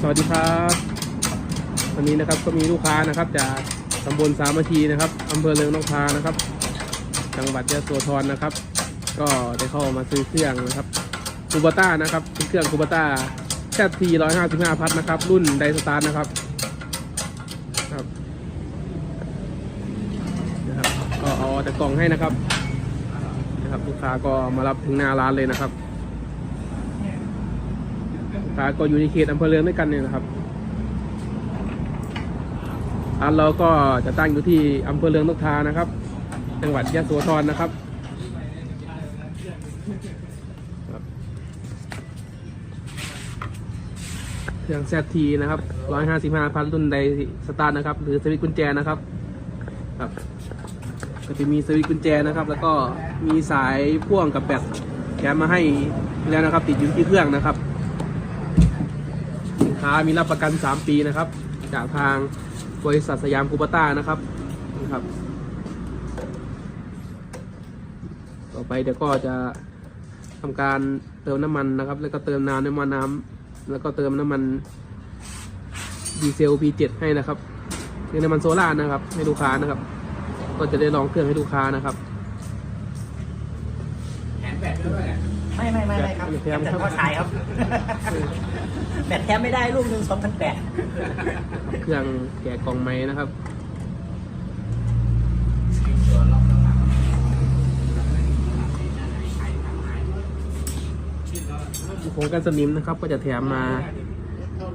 สวัสดีครับวันนี้นะครับก็มีลูกค้านะครับจากตำบลสามัคคีนะครับอำเภอเรืองนกทานะครับ จังหวัดยะโสธรนะครับ ก็ได้เข้ามาซื้อเครื่องนะครับคูบต้านะครับเป็นเครื่องคูบต้าแซทีร้อยห้าสิบห้าพัทนะครับ รุ่นไดสตาร์นะครับครับนะครับ ก็เอาแต่กล่องให้นะครับนะครับ ลูกค้าก็มารับถึงหน้าร้านเลยนะครับ ลูกค้าก็อยู่ในเขตอำเภอเรืองด้วยกันเนี่ยนะครับร้านเราก็จะตั้งอยู่ที่อำเภอเรืองนกทานะครับ จังหวัดยะโสธรนะครับเครื่องแซทีนะครับร้อยห้าสิบห้าพันรุ่นใดสตาร์ทนะครับ หรือสวิตช์กุญแจนะครับครับ ก็จะมีสวิตช์กุญแจนะครับ แล้วก็มีสายพ่วงกับแบตแถมมาให้แล้วนะครับ ติดอยู่ที่เครื่องนะครับ ค้ามีรับประกัน 3 ปีนะครับ จากทางบริษัทสยามคูปต้านะครับนะครับ ต่อไปเดี๋ยวก็จะทำการเติมน้ำมันนะครับ แล้วก็เติมน้ำน้ำมันน้ำแล้วก็เติมน้ำมันดีเซล P7 ให้นะครับคือน้ำมันโซล่านะครับ ให้ลูกค้านะครับ ก็จะได้ลองเครื่องให้ลูกค้านะครับแถมแบตด้วยไม่ไม่ไม่ไม่ครับแถมแต่ครับก็ขายครับ แบตแถมไม่ได้ลูกหนึ่งสองพันแปดเครื่องแกะกล่องไม้นะครับผงกันสนิมนะครับ ก็จะแถมมา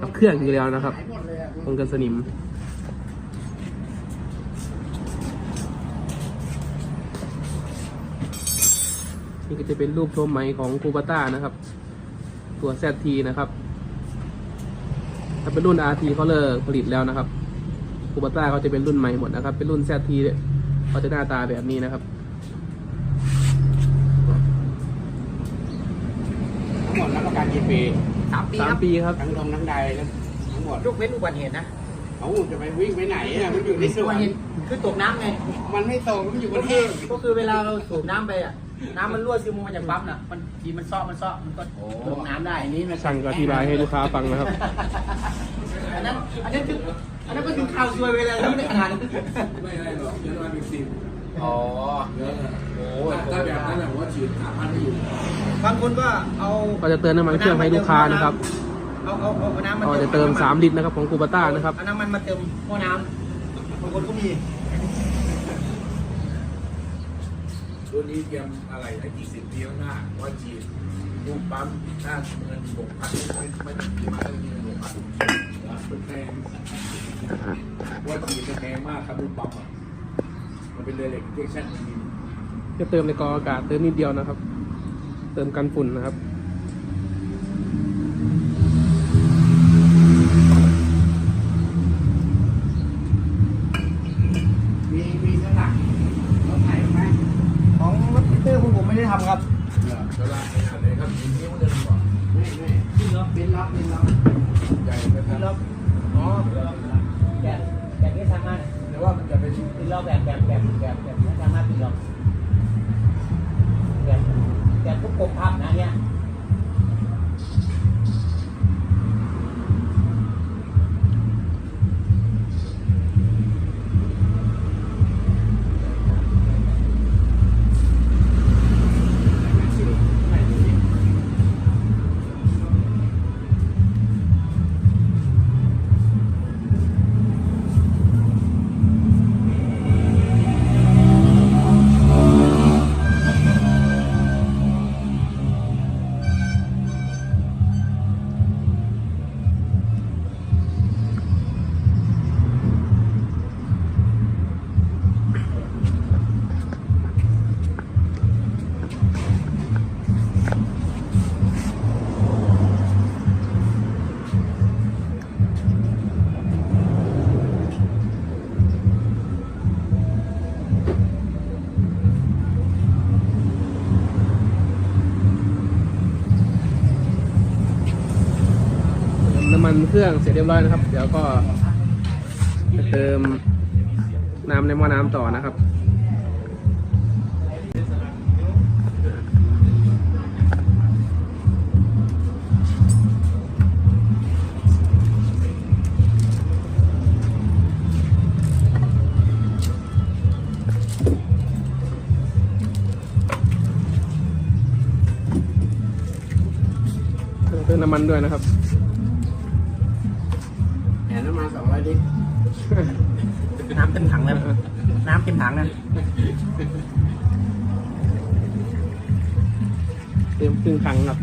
กับเครื่องอยู่แล้วนะครับผงกันสนิมนี่ก็จะเป็นรูปโชมไหมของคูปต้านะครับ ตัวแซทีนะครับ ถ้าเป็นรุ่น RT เขาเลิกผลิตแล้วนะครับคูปต้าเขาจะเป็นรุ่นใหม่หมดนะครับ เป็นรุ่น ZT เนี่ยเขาจะหน้าตาแบบนี้นะครับทั้งหมดรับประกันกี่ปีสามปีสาคมรับปีครับ ทั้งลมทั้งใดแล้วทั้งหมดยกเว้นอุบัติเหตุนะเขาจะไปวิ่งไปไหนอะมันอยู่ในสอุวบันติเหตุคือตกน้ำไงมันไม่ตกมันอยู่บนเทพก็คือเวลาเราสูบน้ำไปอะ น้ำมันรั่วซึมมาจากปั๊มน่ะ มันทีมันซ้อมันซ้อมันก็ลงน้ำได้อันนี้มันช่างก็อธิบายให้ลูกค้าฟังนะครับ อันนั้นอันนั้นคืออันนั้นก็ถึงข่าวซวยเวลานี้ในขนาดนั้นไม่ได้หรอกเยอะน้อยเป็นสิบอ๋อเยอะโอ้ถ้าแบบนั้นแหละผมว่าฉีดสามพันไม่อยู่บางคนก็เอาก็จะเติมน้ำมันเครื่องให้ลูกค้านะครับเอาเอาเอาเอาน้ำมันก็จะเติม3ลิตรนะครับของคูปต้านะครับเอาน้ำมันมาเติมหม้อน้ำบางคนก็มี รุ่นนี้เตรียมอะไรไอ้กี่สิบปีข้างหน้าว่าฉีดลูกปั๊มหน้าเงินบกพันไม่ไม่ต้องกี่มาแล้วเงินบกพันเป็นแพงว่าจีเป็นแพงมากครับลูกปั๊มอะมันเป็นเรือเหล็กเจ็กชั่นจริงจะเติมในกรองอากาศเติมนิดเดียวนะครับ เติมกันฝุ่นนะครับ มีมีสลักรถไถไหม ของรถพิเตอร์พวกผม ไม่ได้ทำครับๆเนี่ยเวลาขนาดเลยครับนิ้วเดินกว่าไม่ไม่บินล็อกบินล็อกบินล็อกใหญ่นะคติดล็รัอบกอ๋อแบบแบบนี้สามารถแต่ว่ามันจะเป็นติดล็อกแบบแบบแบบแบบแบบนี้สามารถติดล็อกแบบแบบทุกกลมพับนะเนี่ย เครื่องเสร็จเรียบร้อยนะครับ เดี๋ยวก็เติมน้ำในหม้อน้ำต่อนะครับเติมน้ำมันด้วยนะครับ น้ำมันสองร้อยลิตรน้ำเต็มถังเลยน้ำเต็มถังนะเติมครึ่งถังครับ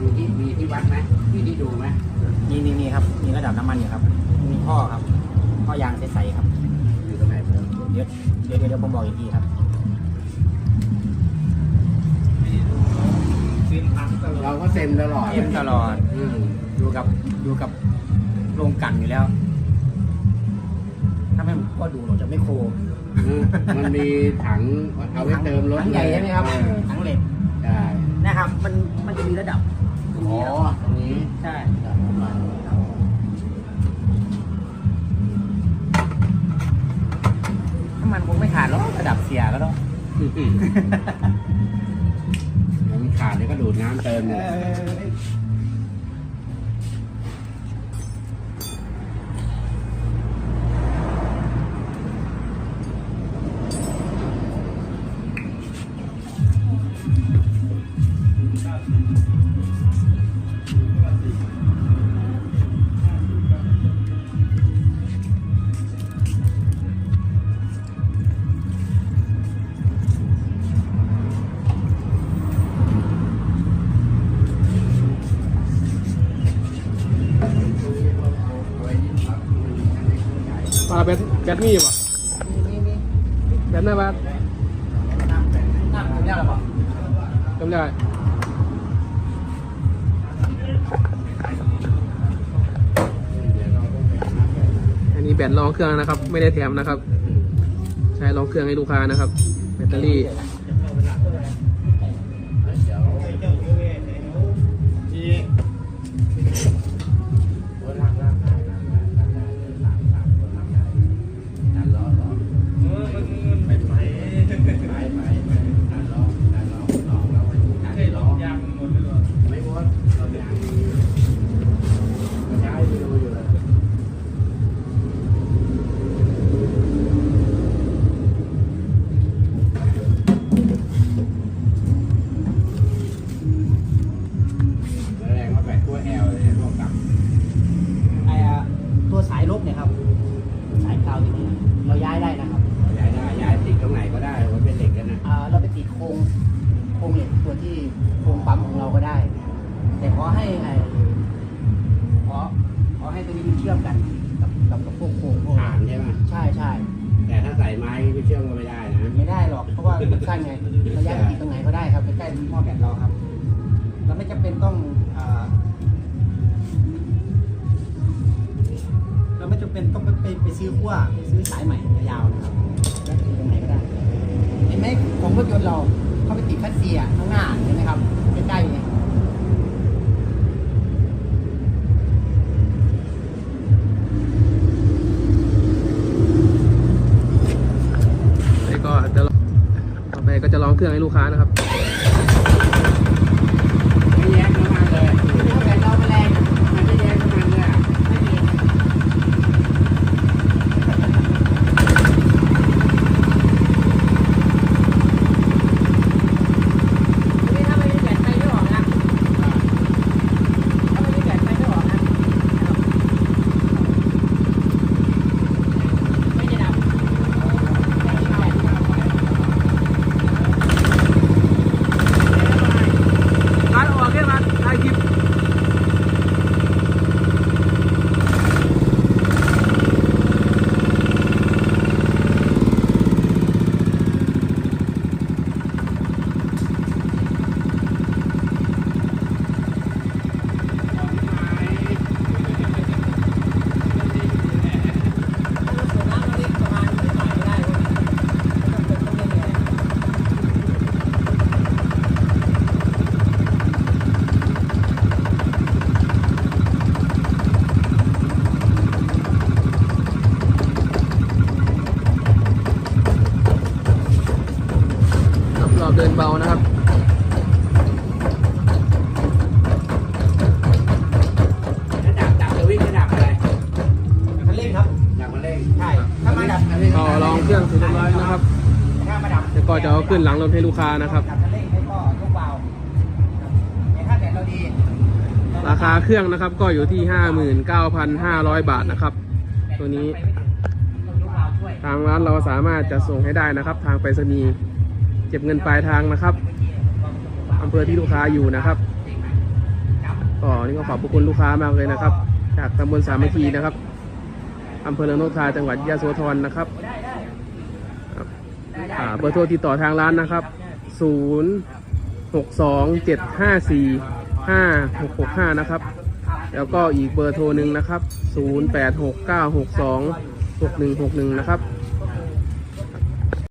มีที่มีที่วัดไหมมีที่ดูไหมนี่นี่นี่ครับ มีระดับน้ำมันอยู่ครับ มีท่อครับท่อยางใสๆครับอยู่ตรงไหนเพิ่มเดี๋ยวเดี๋ยวเดี๋ยวผมบอกอีกทีครับเราก็เซ็นตลอดเอ็มตลอดอืม อยู่กับอยู่กับโรงกลันอยู่แล้ว ถ้าไม่ก็ดูเราจะไม่โคอืมมันมีถังเอาไว้เติมรถถังใหญ่ใช่ไหมครับเออถังเหล็กใช่นะครับ มันมันจะมีระดับตรงอ๋อนี้ครับตรงนี้ใช่ถ้ามันคงไม่ขาดหรอกระดับเสียก็ต้องแล้วมันขาดเดี๋ยวก็ดูดน้ำเติมเลยาแบตแบตมีป่ะแบตหน้าบ้านน้ำน้ำผมเนี่ยหรอเปล่าจำได้อันนี้แบตรองเครื่องนะครับ ไม่ได้แถมนะครับ ใช้รองเครื่องให้ลูกค้านะครับ แบตเตอรี่ ลบเนี่ยครับ สายกาวที่นี่เราย้ายได้นะครับย้ายได้ย้ายติดตรงไหนก็ได้มันเป็นเหล็กกันนะอ่าเราไปติดโครงโครงเหล็กตัวที่โครงปั๊มของเราก็ได้ แต่ขอให้ไอ้ขอขอให้ตัวนี้มันเชื่อมกันกับกับกับพวกโครงพวกฐานใช่ไหมใช่ใช่แต่ถ้าใส่ไม้ไม่เชื่อมก็ไม่ได้นะไม่ได้หรอกเพราะว่ามันสั้นไงเราย้ายไปติดตรงไหนก็ได้ครับใกล้ๆหม้อแบตเราครับ เราไม่จำเป็นต้องอ่า เราไม่จำเป็นต้องไปไปไปซื้อขั้วไปซื้อสายใหม่ยาวนะครับย้ายไปติดตรงไหนก็ได้เห็นไหมของรถยนต์เราเข้าไปติดคัสเซียข้างหน้าเห็นไหมครับใกล้ๆเนี่ยแล้วก็จะต่อไปก็จะลองเครื่องให้ลูกค้านะครับ ไม่แยกน้ำมันเลย ถ้าแบตเราแมลง มันไม่แยกน้ำมันเลยอะ ไม่มีนี่ถ้าไม่มีแบตไฟไม่ออกนะถ้าไม่มีแบตไฟไม่ออกนะไม่จะดับไม่มีแบต ร้านออกแค่ร้านถ่ายคลิป รอบ เดินเบานะครับถ้าดับดับจะวิ่งจะดับอะไรคันเร่งครับดับมาเร่งใช่ถ้ามาดับก็ลองเครื่องเสร็จเรียบร้อยนะครับถ้ามาดับแล้วก็จะเอาขึ้นหลังรถให้ลูกค้านะครับ ดับคันเร่งให้ก็ยกเบาราคาเครื่องนะครับก็อยู่ที่ห้าหมื่นเก้าพันห้าร้อยบาทนะครับ ตัวนี้ต้องยกเราช่วยทางร้านเราสามารถจะส่งให้ได้นะครับ ทางไปรษณีย์เก็บเงินปลายทางนะครับอำเภอที่ลูกค้าอยู่นะครับก็นี่ก็ขอบคุณลูกค้ามากเลยนะครับ จากตำบลสามัคคีนะครับอำเภอเรืองนกทาจังหวัดยะโสธรนะครับครับเบอร์โทรติดต่อทางร้านนะครับ 0 6 2 7 5 4 5 6 6 5 นะครับ แล้วก็อีกเบอร์โทรหนึ่งนะครับ 0 8 6 9 6 2 6 1 6 1 นะครับ